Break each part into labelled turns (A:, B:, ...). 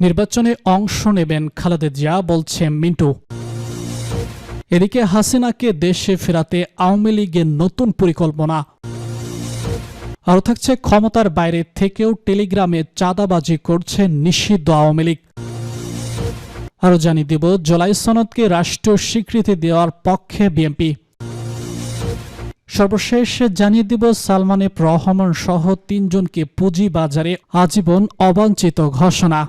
A: নির্বাচনে অংশ নেবেন খালেদা জিয়া, বলছে মিন্টু। এদিকে হাসিনাকে দেশে ফেরাতে আওয়ামী লীগের নতুন পরিকল্পনা। আরও থাকছে ক্ষমতার বাইরে থেকেও টেলিগ্রামে চাঁদাবাজি করছে নিষিদ্ধ আওয়ামী লীগ। আরও জানিয়ে দিব, জুলাই সনদকে রাষ্ট্রীয় স্বীকৃতি দেওয়ার পক্ষে বিএনপি। সর্বশেষ জানিয়ে দিব সালমান রহমান সহ তিনজনকে পুঁজি বাজারে আজীবন অবাঞ্ছিত ঘোষণা।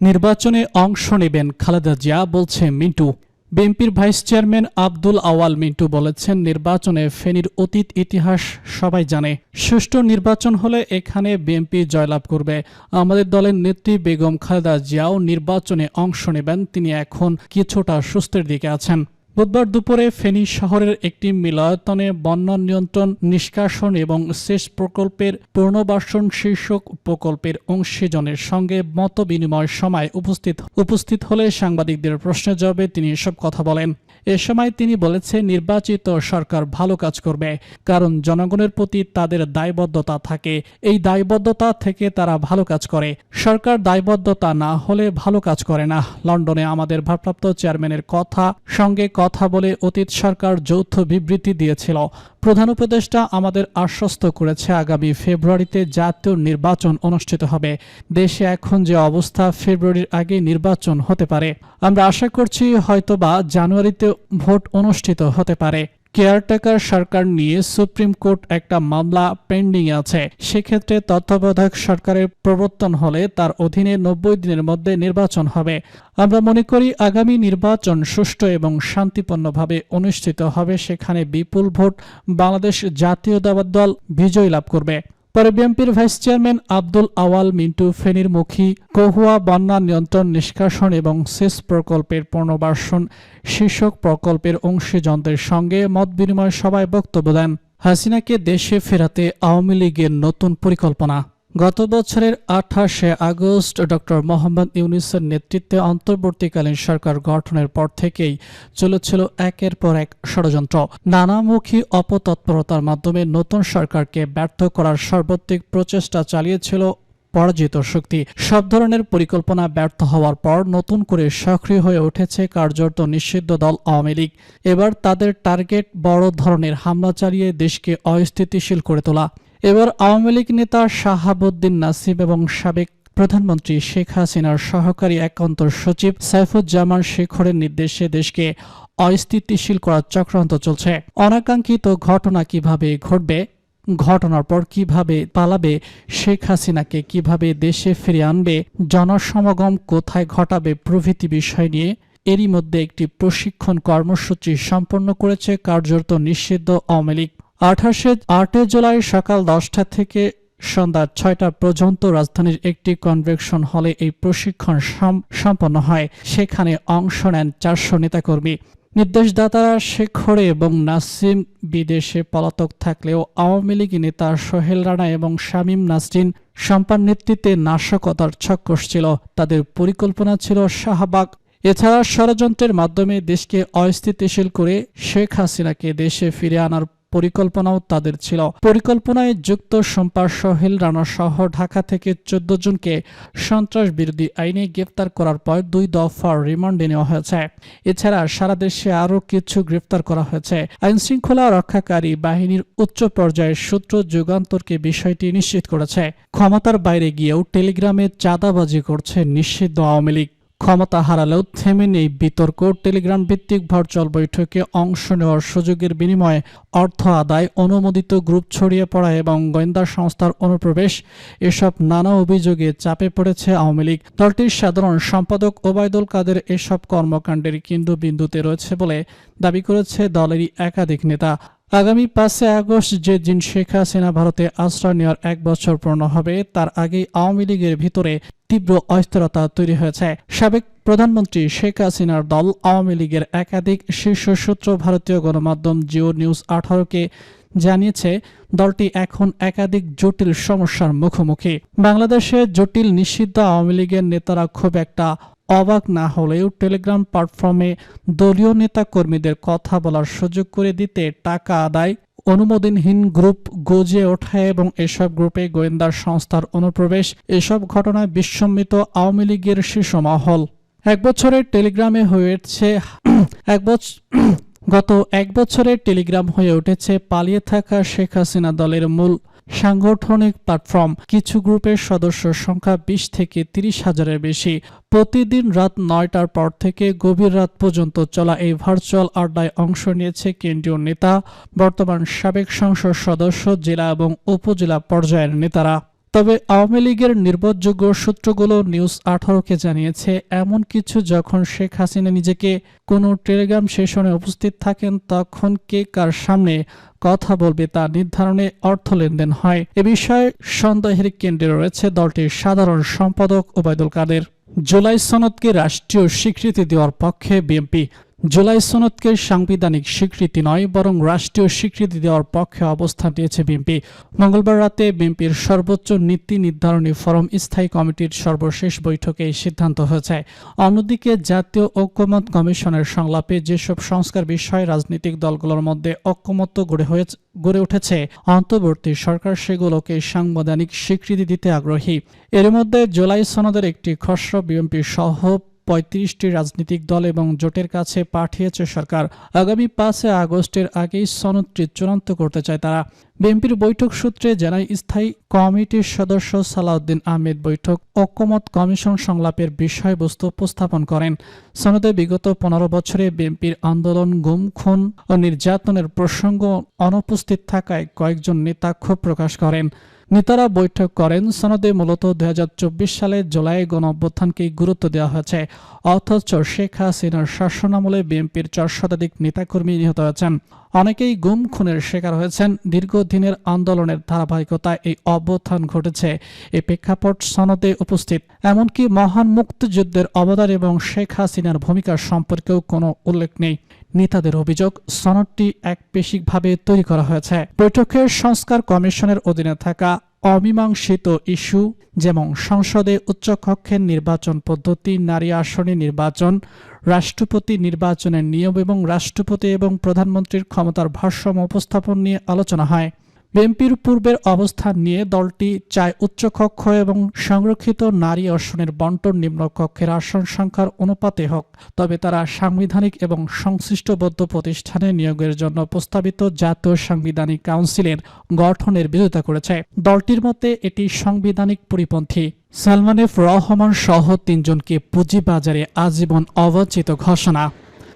A: নির্বাচনে অংশ নেবেন খালেদা জিয়া, বলছে মিন্টু। বিএনপির ভাইস চেয়ারম্যান আব্দুল আওয়াল মিন্টু বলেছেন, নির্বাচনে ফেনীর অতীত ইতিহাস সবাই জানে। সুষ্ঠু নির্বাচন হলে এখানে বিএনপি জয়লাভ করবে। আমাদের দলের নেত্রী বেগম খালেদা জিয়াও নির্বাচনে অংশ নেবেন। তিনি এখন কিছুটা সুস্থের দিকে আছেন। বুধবার দুপুরে ফেনী শহরের একটি মিলয়তনে বন্যা নিয়ন্ত্রণ, নিষ্কাশন এবং সেচ প্রকল্পের পূর্ণবাসন শীর্ষক প্রকল্পের অংশীজনের সঙ্গে মত বিনিময় সময় উপস্থিত উপস্থিত হলে সাংবাদিকদের প্রশ্নের জবাবে তিনি এসব কথা বলেন। এ সময় তিনি বলেছে নির্বাচিত সরকার ভালো কাজ করবে, কারণ জনগণের প্রতি তাদের দায়বদ্ধতা থাকে। এই দায়বদ্ধতা থেকে তারা ভালো কাজ করে। সরকার দায়বদ্ধতা না হলে ভালো কাজ করে না। লন্ডনে আমাদের ভারপ্রাপ্ত চেয়ারম্যানের কথা, সঙ্গে কথা বলে অতীত সরকার যৌথ বিবৃতি দিয়েছিল। প্রধান উপদেষ্টা আমাদের আশ্বস্ত করেছে, আগামী ফেব্রুয়ারিতে জাতীয় নির্বাচন অনুষ্ঠিত হবে। দেশে এখন যে অবস্থা, ফেব্রুয়ারির আগে নির্বাচন হতে পারে। আমরা আশা করছি হয়তোবা জানুয়ারিতে ভোট অনুষ্ঠিত হতে পারে। কেয়ারটেকার সরকার নিয়ে সুপ্রিম কোর্ট একটা মামলা পেন্ডিং আছে। সেক্ষেত্রে তত্ত্বাবধায়ক সরকারের প্রবর্তন হলে তার অধীনে নব্বই দিনের মধ্যে নির্বাচন হবে। আমরা মনে করি আগামী নির্বাচন সুষ্ঠু এবং শান্তিপূর্ণভাবে অনুষ্ঠিত হবে। সেখানে বিপুল ভোট বাংলাদেশ জাতীয়তাবাদ দল বিজয় লাভ করবে। পরে বিএনপির ভাইস চেয়ারম্যান আব্দুল আওয়াল, মিন্টু ফেনীর মুখী কহুয়া বন্যা নিয়ন্ত্রণ নিষ্কাশন এবং সেচ প্রকল্পের পুনর্বাসন শীর্ষক প্রকল্পের অংশীজনদের সঙ্গে মত বিনিময় সভায় বক্তব্য দেন হাসিনাকে দেশে ফেরাতে আওয়ামী লীগের নতুন পরিকল্পনা। গত বছরের আঠাশে আগস্ট ডক্টর মোহাম্মদ ইউনিসের নেতৃত্বে অন্তর্বর্তীকালীন সরকার গঠনের পর থেকেই চলেছিল একের পর এক ষড়যন্ত্র। নানামুখী অপতৎপরতার মাধ্যমে নতুন সরকারকে ব্যর্থ করার সর্বাত্মিক প্রচেষ্টা চালিয়েছিল পরাজিত শক্তি। সব ধরনের পরিকল্পনা ব্যর্থ হওয়ার পর নতুন করে সক্রিয় হয়ে উঠেছে কার্যত নিষিদ্ধ দল আওয়ামী লীগ। এবার তাদের টার্গেট বড় ধরনের হামলা চালিয়ে দেশকে অস্থিতিশীল করে তোলা। এবার আওয়ামী লীগ নেতা শাহাবুদ্দিন নাসিব এবং সাবেক প্রধানমন্ত্রী শেখ হাসিনার সহকারী একান্ত সচিব সাইফুজ্জামান শেখরের নির্দেশে দেশকে অস্থিতিশীল করার চক্রান্ত চলছে। অনাকাঙ্ক্ষিত ঘটনা কীভাবে ঘটবে, ঘটনার পর কীভাবে পালাবে, শেখ হাসিনাকে কীভাবে দেশে ফিরিয়ে আনবে, জনসমাগম কোথায় ঘটাবে প্রভৃতি বিষয় নিয়ে এরই মধ্যে একটি প্রশিক্ষণ কর্মসূচি সম্পন্ন করেছে কার্যত নিষিদ্ধ আওয়ামী লীগ। আঠাশে আটই জুলাই সকাল দশটা থেকে সন্ধ্যা ছয়টা পর্যন্ত রাজধানীর একটি কনভেকশন হলে এই প্রশিক্ষণ সম্পন্ন হয়। সেখানে অংশ নেন চারশো নেতাকর্মী। নির্দেশদাতারা শেখরে এবং নাসিম বিদেশে পলাতক থাকলেও আওয়ামী লীগ নেতা সোহেল রানা এবং শামীম নাসরিন সম্পান নেতৃত্বে নাশকতার ছক ছিল। তাদের পরিকল্পনা ছিল শাহবাগ। এছাড়া ষড়যন্ত্রের মাধ্যমে দেশকে অস্থিতিশীল করে শেখ হাসিনাকে দেশে ফিরে আনার পরিকল্পনাও তাদের ছিল। পরিকল্পনায় যুক্ত সোমবার সোহেল রানা সহ ঢাকা থেকে চোদ্দ জনকে সন্ত্রাস বিরোধী আইনে গ্রেপ্তার করার পর দুই দফার রিমান্ডে নেওয়া হয়েছে। এছাড়া সারা দেশে আরও কিছু গ্রেপ্তার করা হয়েছে। আইন শৃঙ্খলা রক্ষাকারী বাহিনীর উচ্চ পর্যায়ের সূত্র যুগান্তরকে বিষয়টি নিশ্চিত করেছে। ক্ষমতার বাইরে গিয়েও টেলিগ্রামে চাঁদাবাজি করছে নিষিদ্ধ আওয়ামী লীগ। ক্ষমতা হারালেও থেমে নেই বিতর্ক। টেলিগ্রাম ভিত্তিক ভার্চুয়াল বৈঠকে অংশ নেওয়ার সুযোগের বিনিময়ে অর্থ আদায় অনুমোদিত গ্রুপ ছড়িয়ে পড়া এবং গোয়েন্দা সংস্থার অনুপ্রবেশ, এসব নানা অভিযোগে চাপে পড়েছে আওয়ামী লীগ। দলটির সাধারণ সম্পাদক ওবায়দুল কাদের এসব কর্মকাণ্ডের কেন্দ্রবিন্দুতে রয়েছে বলে দাবি করেছে দলেরই একাধিক নেতা। আগামী পাঁচে আগস্ট যে দিন শেখ হাসিনা ভারতে আশ্রয় নেওয়ার এক বছর পূর্ণ হবে, তার আগেই আওয়ামী লীগের ভিতরে তীব্র অস্থিরতা তৈরি হয়েছে। সাবেক প্রধানমন্ত্রী শেখ হাসিনার দল আওয়ামী লীগের একাধিক শীর্ষ সূত্র ভারতীয় গণমাধ্যম জিও নিউজ আঠারোকে জানিয়েছে, দলটি এখন একাধিক জটিল সমস্যার মুখোমুখি। বাংলাদেশে জটিল নিষিদ্ধ আওয়ামী লীগের নেতারা খুব একটা অবাক না হলেও টেলিগ্রাম প্ল্যাটফর্মে দলীয় নেতা কর্মীদের কথা বলার সুযোগ করে দিতে টাকা আদায়, অনুমোদনহীন গ্রুপ গজে ওঠে এবং এসব গ্রুপে গোয়েন্দা সংস্থার অনুপ্রবেশ, এসব ঘটনায় বিস্মিত আওয়ামী লীগের শীর্ষ মহল। এক বছরের টেলিগ্রামে হয়েছে এক বছর গত এক বছরের টেলিগ্রাম হয়ে উঠেছে পালিয়ে থাকা শেখ হাসিনা দলের মূল সাংগঠনিক প্ল্যাটফর্ম কিছু গ্রুপের সদস্য সংখ্যা বিশ থেকে তিরিশ হাজারের বেশি। প্রতিদিন রাত নয়টার পর থেকে গভীর রাত পর্যন্ত চলা এই ভার্চুয়াল আড্ডায় অংশ নিয়েছে কেন্দ্রীয় নেতা, বর্তমান সাবেক সংসদ সদস্য, জেলা এবং উপজেলা পর্যায়ের নেতারা। তবে আওয়ামী লীগের নির্ভরযোগ্য সূত্রগুলো নিউজ আঠারোকে জানিয়েছে, এমন কিছু যখন শেখ হাসিনা নিজেকে কোনো টেলিগ্রাম সেশনে উপস্থিত থাকেন, তখন কে কার সামনে কথা বলবে তা নির্ধারণে অর্থ লেনদেন হয়। এ বিষয়ে সন্দেহের কেন্দ্রে রয়েছে দলটির সাধারণ সম্পাদক ওবায়দুল কাদের। জুলাই সনদকে রাষ্ট্রীয় স্বীকৃতি দেওয়ার পক্ষে বিএনপি জুলাই সনদকে সাংবিধানিক স্বীকৃতি নয়, বরং রাষ্ট্রীয় স্বীকৃতি দেওয়ার পক্ষে অবস্থান নিয়েছে বিএনপি। মঙ্গলবার রাতে বিএনপির সর্বোচ্চ নীতি নির্ধারণী ফোরাম স্থায়ী কমিটির সর্বশেষ বৈঠকে এই সিদ্ধান্ত হয়েছে। অন্যদিকে জাতীয় ঐক্যমত কমিশনের সংলাপে যেসব সংস্কার বিষয়ে রাজনৈতিক দলগুলোর মধ্যে ঐক্যমত্য গড়ে হয়েছে, গড়ে উঠেছে, অন্তর্বর্তী সরকার সেগুলোকে সাংবিধানিক স্বীকৃতি দিতে আগ্রহী। এর মধ্যে জুলাই সনদের একটি খসড়া বিএনপি সহ পঁয়ত্রিশটি রাজনৈতিক দল এবং জোটের কাছে পাঠিয়েছে সরকার। আগামী পাঁচে আগস্টের আগেই সনদটি চূড়ান্ত করতে চায় তারা। বিএনপির বৈঠক সূত্রে জানায়, স্থায়ী কমিটির সদস্য সালাউদ্দিন আহমেদ বৈঠক ঐক্যমত কমিশন সংলাপের বিষয়বস্তু উপস্থাপন করেন। সনদে বিগত পনেরো বছরে বিএনপির আন্দোলন গুম, খুন ও নির্যাতনের প্রসঙ্গ অনুপস্থিত থাকায় কয়েকজন নেতা ক্ষোভ প্রকাশ করেন। নেতারা বৈঠক করেন। সনদে মূলত দু হাজার চব্বিশ সালে জুলাই গণ অভ্যুত্থানকেই গুরুত্ব দেওয়া হয়েছে। অথচ শেখ হাসিনার শাসনামলে বিএনপির চার শতাধিক নেতাকর্মী নিহত হয়েছেন। অনেকেই গুম, খুনের শিকার হয়েছেন। দীর্ঘদিনের আন্দোলনের ধারাবাহিকতায় এই অভ্যুত্থান ঘটেছে। এই প্রেক্ষাপট সনদে উপস্থিত। এমনকি মহান মুক্তিযুদ্ধের অবদান এবং শেখ হাসিনার ভূমিকা সম্পর্কেও কোনো উল্লেখ নেই। নেতাদের অভিযোগ, সনদটি একপেশিকভাবে তৈরি করা হয়েছে। বৈঠকের সংস্কার কমিশনের অধীনে থাকা অমীমাংসিত ইস্যু, যেমন সংসদে উচ্চকক্ষের নির্বাচন পদ্ধতি, নারী আসনে নির্বাচন রাষ্ট্রপতি নির্বাচনের নিয়ম এবং রাষ্ট্রপতি এবং প্রধানমন্ত্রীর ক্ষমতার ভারসাম্য উপস্থাপন নিয়ে আলোচনা হয়। বিএনপির পূর্বের অবস্থান নিয়ে দলটি চায় উচ্চকক্ষ এবং সংরক্ষিত নারী আসনের বন্টন নিম্নকক্ষের আসন সংখ্যার অনুপাতে হোক, তবে তারা সাংবিধানিক এবং সংশ্লিষ্টবদ্ধ প্রতিষ্ঠানে নিয়োগের জন্য প্রস্তাবিত জাতীয় সাংবিধানিক কাউন্সিলের গঠনের বিরোধিতা করেছে। দলটির মতে, এটি সাংবিধানিক পরিপন্থী। সালমান এফ রহমান সহ তিনজনকে পুঁজিবাজারে আজীবন অবাঞ্ছিত ঘোষণা।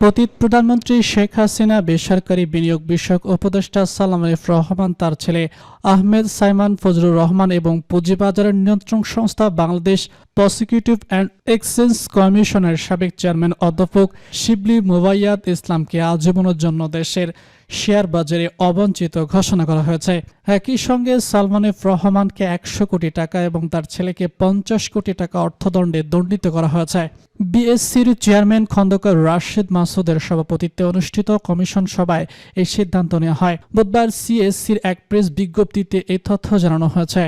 A: প্রতীত প্রধানমন্ত্রী শেখ হাসিনা বেসরকারি বিনিয়োগ বিষয়ক উপদেষ্টা সালাম আরিফ রহমান, তার ছেলে আহমেদ সাইমান ফজরুর রহমান এবং পুঁজিবাজারের নিয়ন্ত্রণ সংস্থা বাংলাদেশ প্রসিকিউটিভ অ্যান্ড এক্সচেঞ্জ কমিশনের সাবেক চেয়ারম্যান অধ্যাপক শিবলি মুবাইয়াদ ইসলামকে আজীবনের জন্য দেশের শেয়ার বাজারে অবঞ্চিত ঘোষণা করা হয়েছে। একই সঙ্গে সালমানে রহমানকে একশো কোটি টাকা এবং তার ছেলেকে পঞ্চাশ কোটি টাকা অর্থদণ্ডে দণ্ডিত করা হয়েছে। বিএসসির চেয়ারম্যান খন্দকার রাশেদ মাসুদের সভাপতিত্বে অনুষ্ঠিত কমিশন সভায় এই সিদ্ধান্ত নেওয়া হয়। বুধবার সিএসসির এক প্রেস বিজ্ঞপ্তিতে এই তথ্য জানানো হয়েছে।